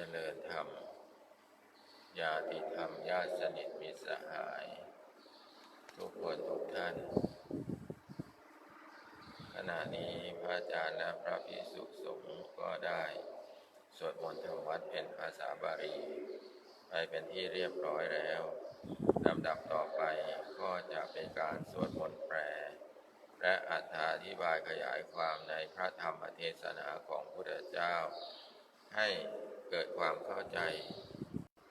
เจริญธรรม ญาติธรรมญาติสนิทมิสหาย ทุกคนทุกท่าน ขณะนี้พระอาจารย์และพระภิกษุสงฆ์ก็ได้สวดมนต์ธรรมวัดเป็นภาษาบาลีไปเป็นที่เรียบร้อยแล้วลำดับต่อไปก็จะเป็นการสวดมนต์แปล และอธิบายขยายความในพระธรรมเทศนาของพระพุทธเจ้า ให้ เกิดความเข้าใจ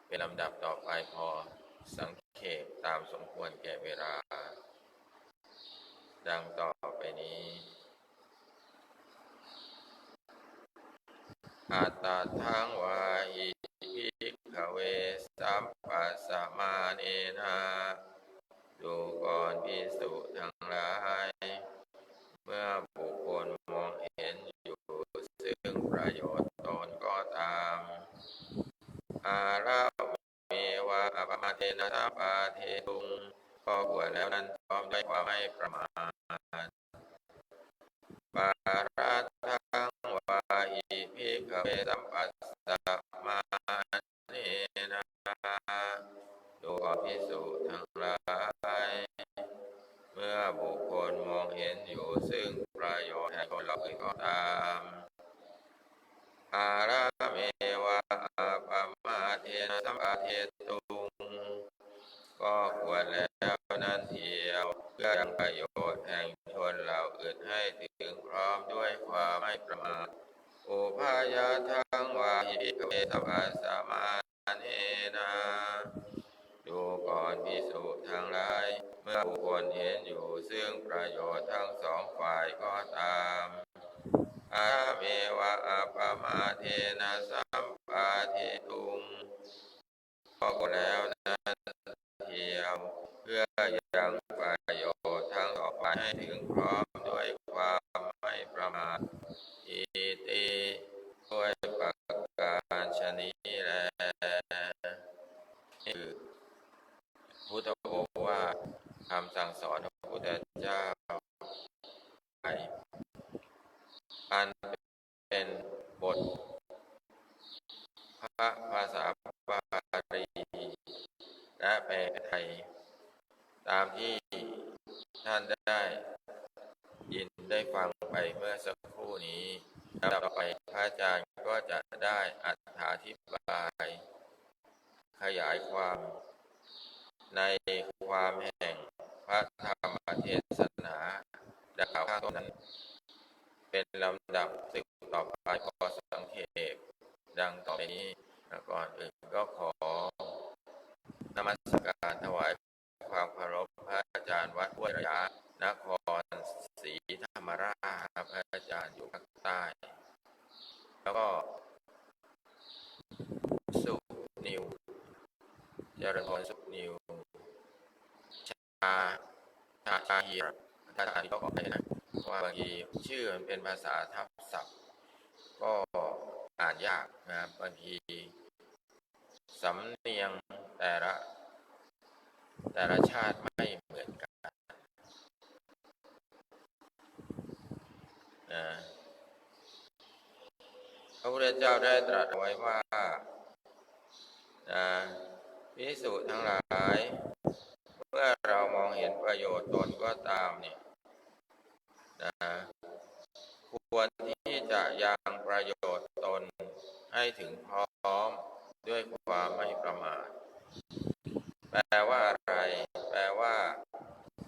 เป็นลำดับต่อไปพอสังเขปตามสมควรแก่เวลา ดังต่อไปนี้ อาตตาทังวาอิภิกขเวสัมปัสสมาเนนะดูก่อนพิสุทั้งหลาย เมื่อบุคคลมองเห็นอยู่ซึ่งประโยชน์ตนก็ตาม อาราเมวะ นาเทนะสัพปาเทตุงก็บวชแล้วนั้นพร้อมด้วยความไม่ประมาทปาราทังวาหิภิกเวสัมปัสสะมาเนนะดูอภิสุทั้งหลาย เมื่อบุคคลมองเห็นอยู่ซึ่งประโยชน์แห่งคนเราอื่นก็ตาม อาราเมวะอาปามาเทนะสัมปาเทตุง ก็ควรแล้วนั้นเทียวเพื่อยังประโยชน์แห่งชนเหล่าอื่นให้ถึงพร้อมด้วยความไม่ประมาทอุปายาทังวาหิภิกขเวสัพพะสามาเนนะดูก่อนพิสุทั้งหลาย เมื่อบุคคลเห็นอยู่ซึ่งประโยชน์ทั้งสองฝ่ายก็ตาม อาเมวะอาปามาเทนะ สัมปาเทตุงก็ก็แล้วนั้นเทียวเพื่อยังประโยชน์ทั้งสองฝ่ายให้ถึงพร้อมไม่ประมาทอิติด้วยประการชนีแลนี่คือพุทธโอวาทคำสั่งสอนของพระพุทธเจ้าไป อันเป็นบทพระภาษาบาลีและแปลไทย ตามที่ท่านได้ยินได้ฟังไป เมื่อสักครู่นี้ต่อไปพระอาจารย์ก็จะได้อธิบาย ขยายความในความแห่งพระธรรมเทศนาดังกล่าวข้างต้นนั้น เป็นลำดับสืบต่อไปขอสังเขปดังต่อไปนี้แล้วก่อนอื่นก็ขอนมัสการถวายความเคารพพระอาจารย์วัดห้วยระยะนครศ รีธรรมราชพระอาจารย์อยู่ภาคใต้ แล้วก็สุนิวเจริญพรสุนิวชาชาชาเฮียชาชาที่ก็ขอไปนะเพราะว่าบางทีชื่อมันเป็นภาษาทับศัพท์ ก็อ่านยากนะครับบางทีสำเนียงแต่ละ แต่ละชาติไม่เหมือ นะพระพุทธเจ้าได้ตรัสไว้ว่านะพิสุทั้งหลายเมื่อเรามองเห็นประโยชน์ตนก็ตามเนี่ยนะควรที่จะยังประโยชน์ตนให้ถึงพร้อมด้วยความไม่ประมาท แปลว่าอะไร แปลว่า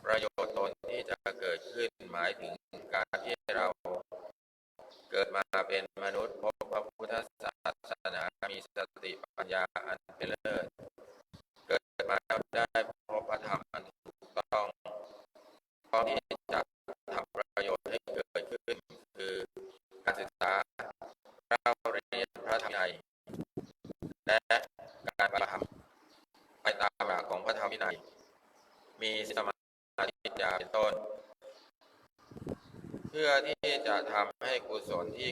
ประโยชน์ตนที่จะเกิดขึ้นหมายถึง ลที่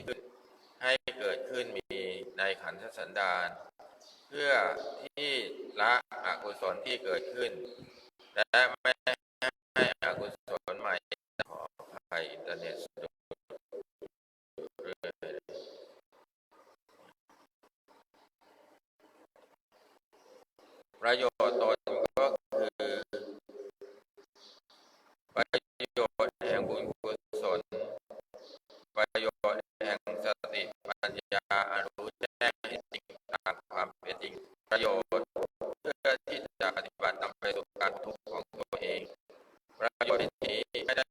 ให้เกิดขึ้นมีในขันธสันดานเพื่อที่ละอกุศลที่เกิดขึ้น และไม่ให้อกุศลใหม่ขอภัยอินเทอร์เน็ตสะดุดเรยประโยชน์ตนก็คือประโยชน ในที่นี้ไม่ได้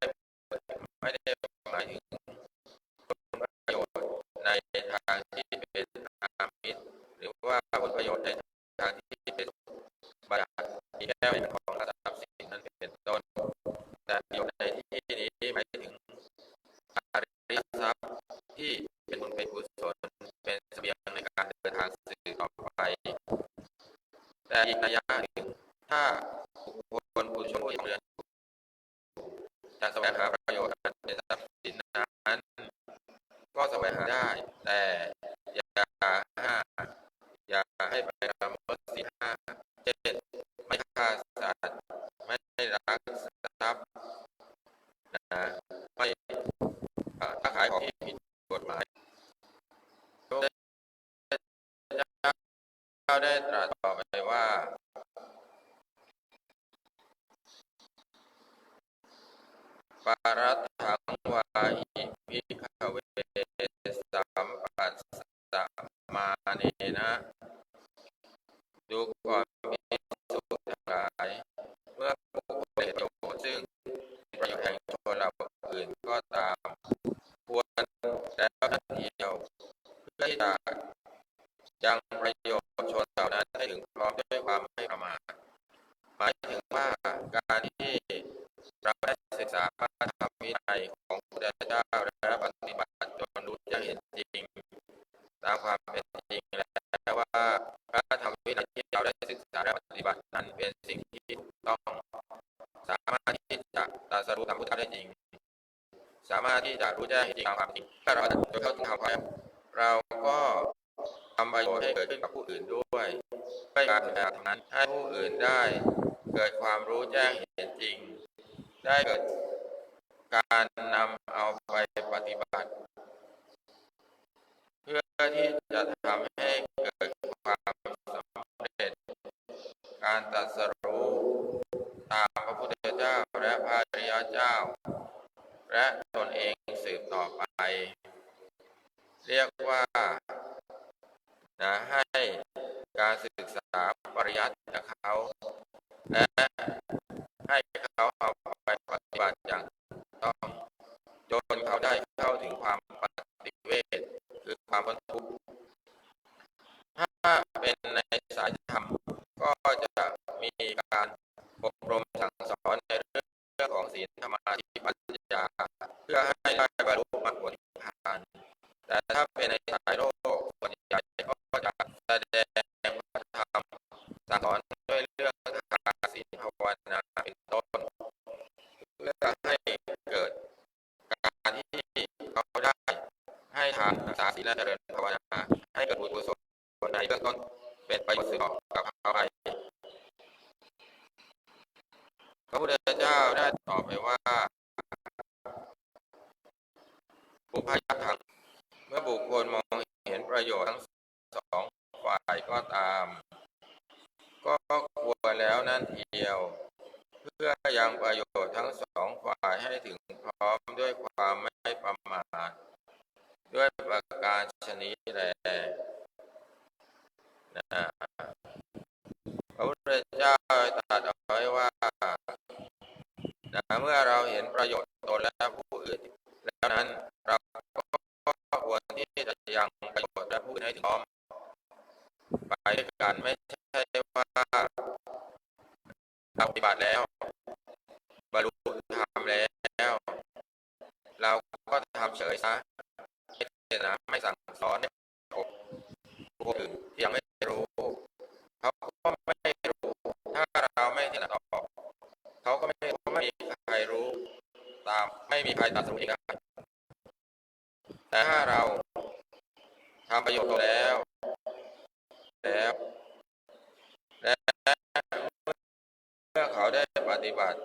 ได้จะยังประโยชน์ชนเหล่านั้นให้ถึงพร้อมด้วยความ การนำเอาไปปฏิบัติ เพื่อที่จะทำให้เกิดความสำเร็จ การตัดสร ใดก็ตาม ก็ควรแล้วนั่นเดียว เพื่อยังประโยชน์ทั้งสองฝ่ายให้ถึงพร้อมด้วยความไม่ประมาทด้วยประการชนิดแลนะพระพุทธเจ้าตรัสเอาไว้ว่านะเมื่อเราเห็นประโยชน์ตนและผู้อื่น แล้วนั้นเราก็ควรที่จะยังประโยชน์และผู้ให้ถึงพร้อม ไปกันไม่ใช่ว่าเราปฏิบัติแล้วบรรลุธรรมแล้ว เราก็ทำเฉยซะไม่นะไม่สั่งสอนให้ผมผู้อื่นยังไม่รู้เขาก็ไม่รู้ถ้าเราไม่ถนัดออกเขาก็ไม่รู้ไม่มีใครรู้ ตามไม่มีใครตัดสินได้แต่ถ้าเราทำประโยชน์ตัวแล้วิบัติ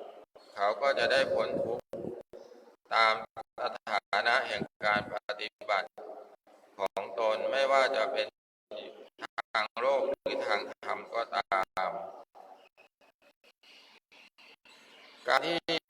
เขาก็จะได้พ้นทุกข์ตามสถานะแห่งการปฏิบัติ ของตนไม่ว่าจะเป็นทางโลกหรือทางธรรมก็ตาม การที่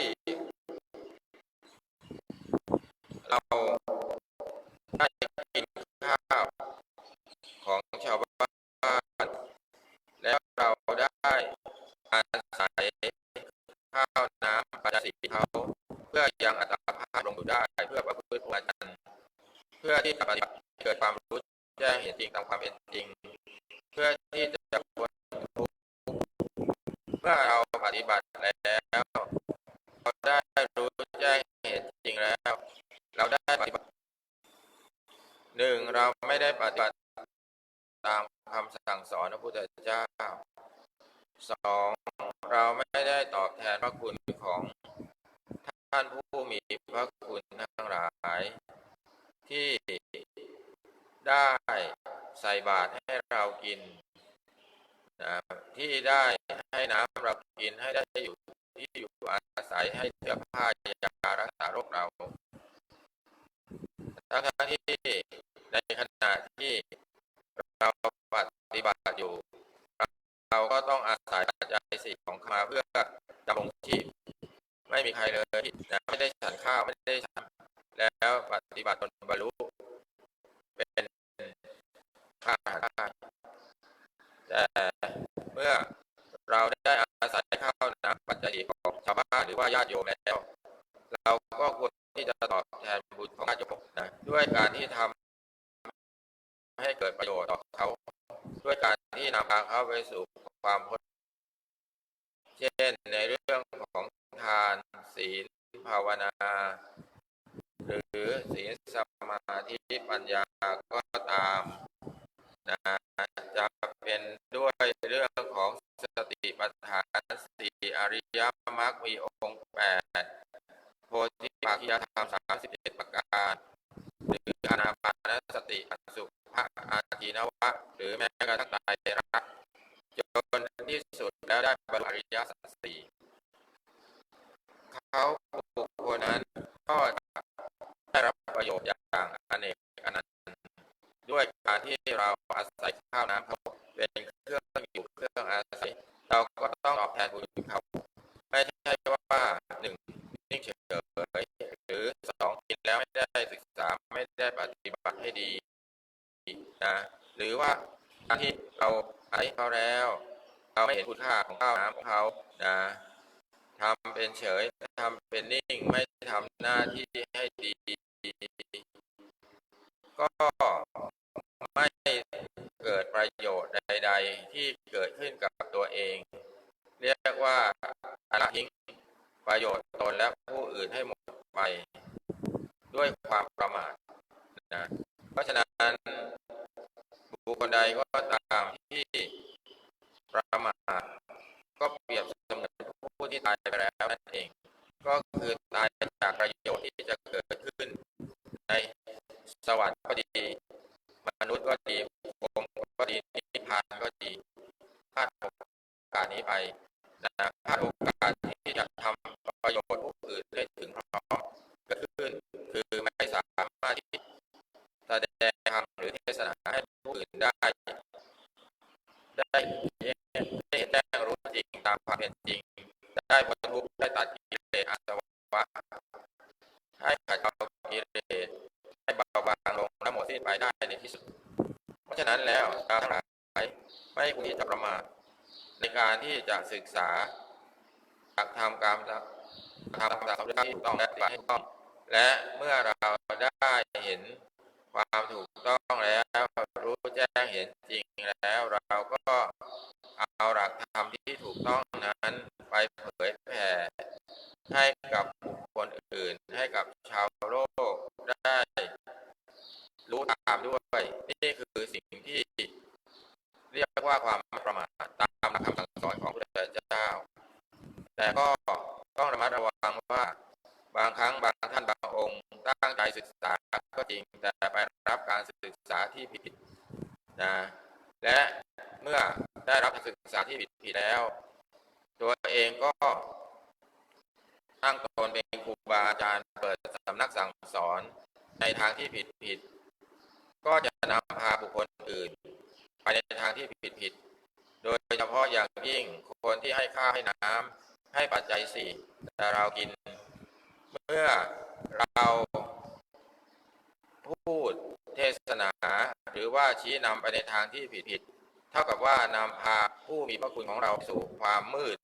สั่งสอนพระพุทธเจ้าสองเราไม่ได้ตอบแทนพระคุณของท่านผู้มีพระคุณทั้งหลาย ที่ได้ใส่บาตรให้เรากินนะที่ได้ให้น้ำเรากินให้ได้อยู่ที่อยู่อาศัยให้เสื้อผ้ายารักษาโรคเราทั้งที่ในขณะที่เราป ฏิบัติอยู่ เราก็ต้องอาศัยปัจจัยสี่ของเข้ามาเพื่อดำรงชีพไม่มีใครเลยนะไม่ได้ฉันข้าวไม่ได้ฉันแล้วปฏิบัติจนบรรลุเป็นข้าราชแต่เมื่อเราได้อาศัยข้าวน้ำปัจจัยของชาวบ้านหรือว่าญาติโยมแล้ว เราก็ควรที่จะตอบแทนบุญของญาติโยมนะด้วยการที่ทำให้เกิดประโยชน์ต่อเขา ด้วยการที่นำพาเขาไปสู่ความพ้นเช่นในเรื่องของทานศีลภาวนา หรือศีลสมาธิปัญญาก็ตามนะจะเป็นด้วยเรื่องของสติปัฏฐานสี่อริยมรรคมีองค์แปดโพธิปักขิยธรรมสามสิบเอ็ดประการ หรืออนาปานสติอสุภะอาทีนวะ หรือแม้กระทั่งตายรักจนที่สุดแล้วได้บรรลุอริยสัจสี่เขาบุคคลนั้นก็ได้รับประโยชน์อย่างอเนกอนันต์ด้วยการที่เราอาศัยข้าวน้ำเขาเป็นเครื่องอยู่เครื่องอาศัย เราก็ต้องตอบแทนบุญเขาไม่ใช่ว่าหนึ่งนิ่งเฉยหรือสองกินแล้วไม่ได้ศึกษาไม่ได้ปฏิบัติให้ดีนะหรือว่าการที่เราให้เขาแล้ว เราไม่เห็นคุณค่าของข้าวน้ำของเขานะทำเป็นเฉยทำเป็นนิ่งไม่ทำหน้าที่ให้ดี ก็ไม่เกิดประโยชน์ใด ๆ ที่เกิดขึ้นกับตัวเอง เรียกว่าละทิ้งประโยชน์ตนและผู้อื่นให้หมดไป ด้วยความประมาทนะเพราะฉะนั้นบุคคลใดก็ตามที่ ประมาทก็เปรียบเสมือนผู้ที่ตายไปแล้วนั่นเอง ก็คือตายจากประโยชน์ที่จะเกิดขึ้น ในสวรรค์ก็ดี มนุษย์ก็ดีพรหมก็ดีนิพพานก็ดีพลาดโอกาสนี้ไปนะพลาดโอกาสที่จะทำประโยชน์ผู้อื่นได้ถึงพร้อมเกิดขึ้น คือไม่สามารถที่แสดงธรรมหรือเทศนาให้ผู้อื่นได้ ได้เห็นได้เห็นแจ้งรู้จริงตามความเป็นจริง ได้พ้นทุกข์ได้ตัดกิเลสอาสวะให้ขัดเกลากิเลสให้เบาบางลงและหมดสิ้นไปได้ในที่สุด เพราะฉะนั้นแล้วเราทั้งหลายไม่ควรที่จะประมาทในการที่จะศึกษาทำการทำตามที่ถูกต้องและปฏิบัติ ให้ถูกต้อง และเมื่อเราได้เห็นความถูกต้องแล้ว รู้แจ้งเห็นจริงแล้ว เราก็เอาหลักธรรมที่ถูกต้องนั้นไปเผยแผ่ให้กับบุคคลอื่นให้กับชาวโลกได้ รู้ตามด้วย นี่คือสิ่งที่เรียกว่าความประมาทตามหลักคำสั่งสอนของพระเจ้า แต่ก็ต้องระมัดระวังว่า บางครั้งบางท่านบางองค์ ตั้งใจศึกษาก็จริงแต่ไปรับการศึกษาที่ผิดนะและเมื่อได้รับการศึกษาที่ผิดผิดแล้ว ตัวเองก็ตั้งตนเป็นครูบาอาจารย์เปิดสำนักสั่งสอนในทางที่ผิดผิด ก็จะนำพาบุคคลอื่น ไปในทางที่ผิดผิด โดยเฉพาะอย่างยิ่งคนที่ให้ข้าวให้น้ำให้ปัจจัยสี่แต่เรากิน เมื่อเราพูดเทศนา หรือว่าชี้นำไปในทางที่ผิดผิดๆเท่ากับว่านำพาผู้มีพระคุณของเราสู่ความมืด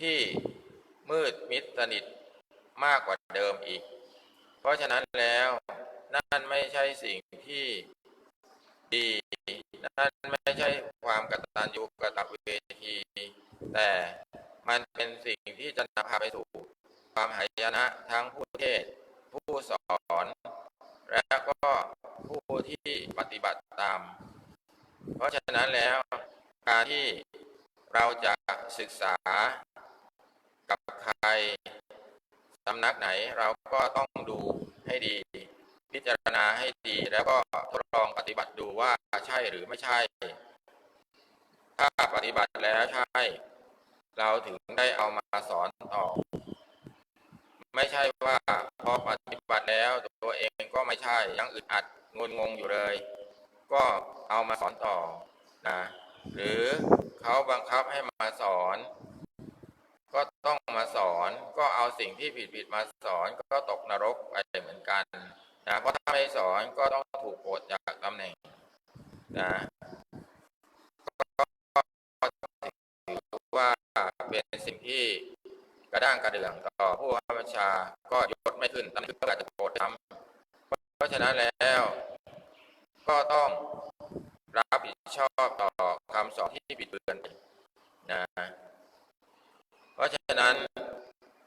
ที่มืดมิดสนิทมากกว่าเดิมอีก เพราะฉะนั้นแล้วนั่นไม่ใช่สิ่งที่ดี นั่นไม่ใช่ความกตัญญูกตเวที แต่มันเป็นสิ่งที่จะนำพาไปสู่ ความหายนะทั้งผู้เทศ ผู้สอน และก็ผู้ที่ปฏิบัติตาม เพราะฉะนั้นแล้วการที่เราจะศึกษากับใครสำนักไหนเราก็ต้องดูให้ดี พิจารณาให้ดีแล้วก็ทดลองปฏิบัติดูว่าใช่หรือไม่ใช่ ถ้าปฏิบัติแล้วใช่ เราถึงได้เอามาสอนต่อ ไม่ใช่ว่าพอปฏิบัติแล้วตัวเองก็ไม่ใช่ยังอึดอัดงุนงงอยู่เลย ก็เอามาสอนต่อนะหรือเขาบังคับให้มาสอน ก็ต้องมาสอนก็เอาสิ่งที่ผิดผิดมาสอนก็ตกนรกไปเหมือนกันนะเพราะถ้าไม่สอนก็ต้องถูกโกรธจากตำแหน่งนะก็ถือว่าเป็นสิ่งที่ ระด้างกระเดื่องต่อผู้บัญชาก็ยศไม่ขึ้นตำแหน่งก็อาจจะโกรธซ้ำเพราะฉะนั้นแล้ว ก็ต้องรับผิดชอบต่อคำสอนที่บิดเบือนนะเพราะฉะนั้น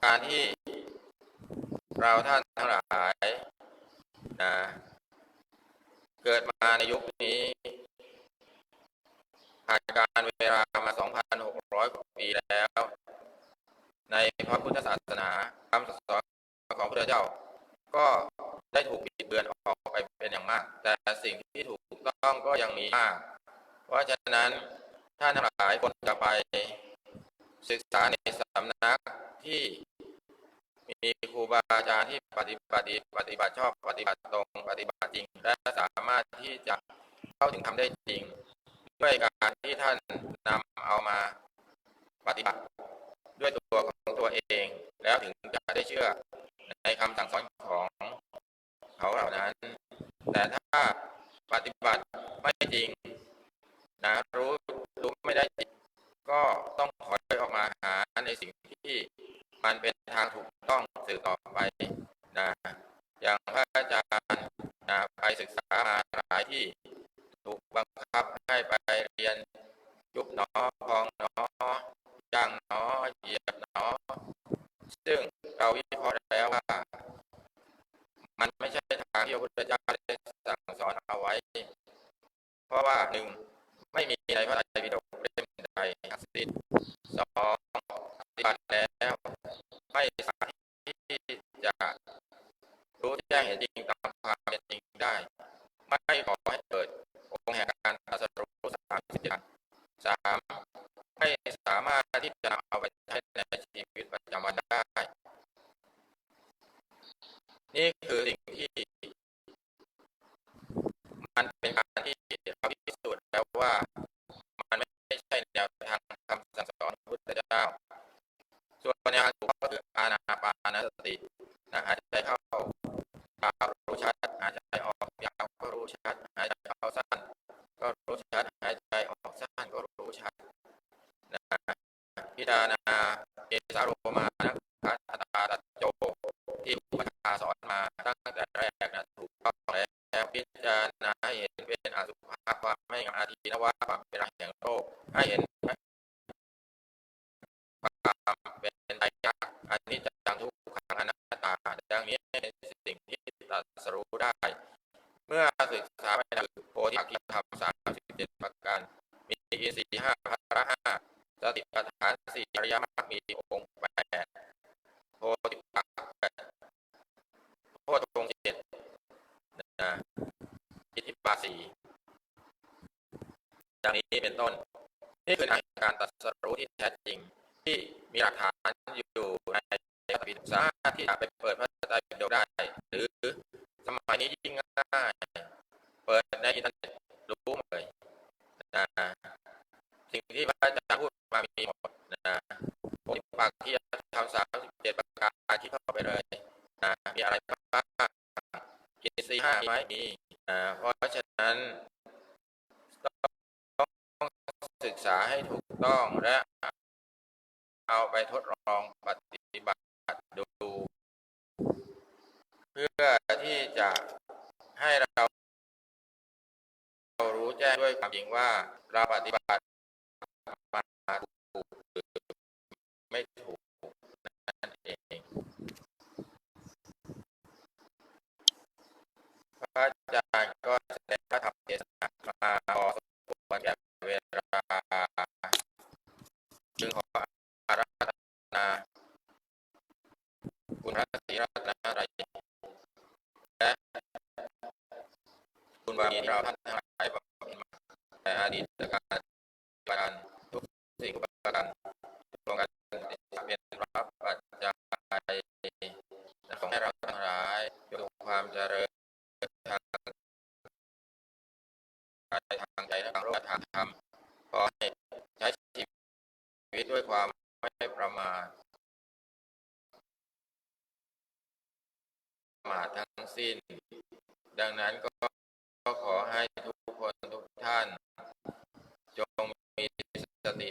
การที่เราท่านทั้งหลายนะเกิดมาในยุคนี้ผ่านการเวลามา 2,600 กว่าปีแล้ว ในพระพุทธศาสนาคำสอนของพระเจ้า ก็ได้ถูกบิดเบือนออกไปเป็นอย่างมาก แต่สิ่งที่ถูกต้องก็ยังมีมาก เพราะฉะนั้นท่านทั้งหลายควรจะไปศึกษาในสำนักที่มีครูบาอาจารย์ที่ปฏิบัติปฏิบัติชอบปฏิบัติตรงปฏิบัติจริง และสามารถที่จะเข้าถึงทำได้จริง ด้วยการที่ท่านนำเอามาปฏิบัติด้วยตัวของ ตัวเอง แล้วถึงจะได้เชื่อในคำสั่งสอนของเขาเหล่านั้น แต่ถ้าปฏิบัติไม่จริงนะรู้รู้ไม่ได้จริงก็ต้องถอยออกมาหาในสิ่งที่มันเป็นทางถูกต้องสืบต่อไปนะอย่างพระอาจารย์นะไปศึกษามาหลายที่ถูกบังคับให้ไปเรียนยุบหนอพองหนอ ย่างหนอเหยียบหนอ ซึ่งเราวิเคราะห์แล้วว่า มันไม่ใช่ทางที่พระพุทธเจ้าได้สั่งสอนเอาไว้ เพราะว่าหนึ่งไม่มีในพระไตรปิฎกเล่มใดทั้งสิ้นสองปฏิบัติแล้วไม่สามารถที่จะรู้แจ้งเห็นจริงตามความเป็นจริงได้ ไม่ขอให้เกิดองค์แห่งการตรัสรู้สามสิบอย่างสามไม่สามารถที่จะเอาไปใช้ในชีวิตประจำวันได้ นี่คือสิ่งที่ มันเป็นการที่เราพิสูจน์แล้วว่า มันไม่ใช่แนวทางคำสั่งสอนของพระพุทธเจ้า ส่วนแนวทางถูกก็คืออานาปานสตินะหายใจเข้ายาวรู้ชัดหายใจออกยาวก็รู้ชัดหายใจเข้าสั้น ก็รู้ชัดหายใจออกสั้นก็รู้ชัดนะพิจารณาเอสาโรมานะคัตตาตโจ ที่อุปชาสอนมาตั้งแต่แรกนะถูกต้องแล้วพิจารณาให้เห็นเป็นอสุภะความไม่งามอาทีนว่าความเป็นแห่งโลกให้เห็นความเป็นไตรลักษณ์อันนี้จังทุกขังอนัตตาดังนี้เป็นสิ่งที่ตรัสรู้ได้ เมื่อศึกษาไปในโพธิปักขิธรรมสามสิบเจ็ดประการมีอินทรีย์ หาพระห้าสติปัฏฐานสี่อริยมรรคมี เพราะฉะนั้นต้องศึกษาให้ถูกต้องและเอาไปทดลองปฏิบัติดู เพื่อที่จะให้เรา รู้แจ้งด้วยความจริงว่าเราปฏิบัติ ติรัตนารายและบุณบารมีเราท่านทั้งหลายบำเพ็ญมาในอดีตก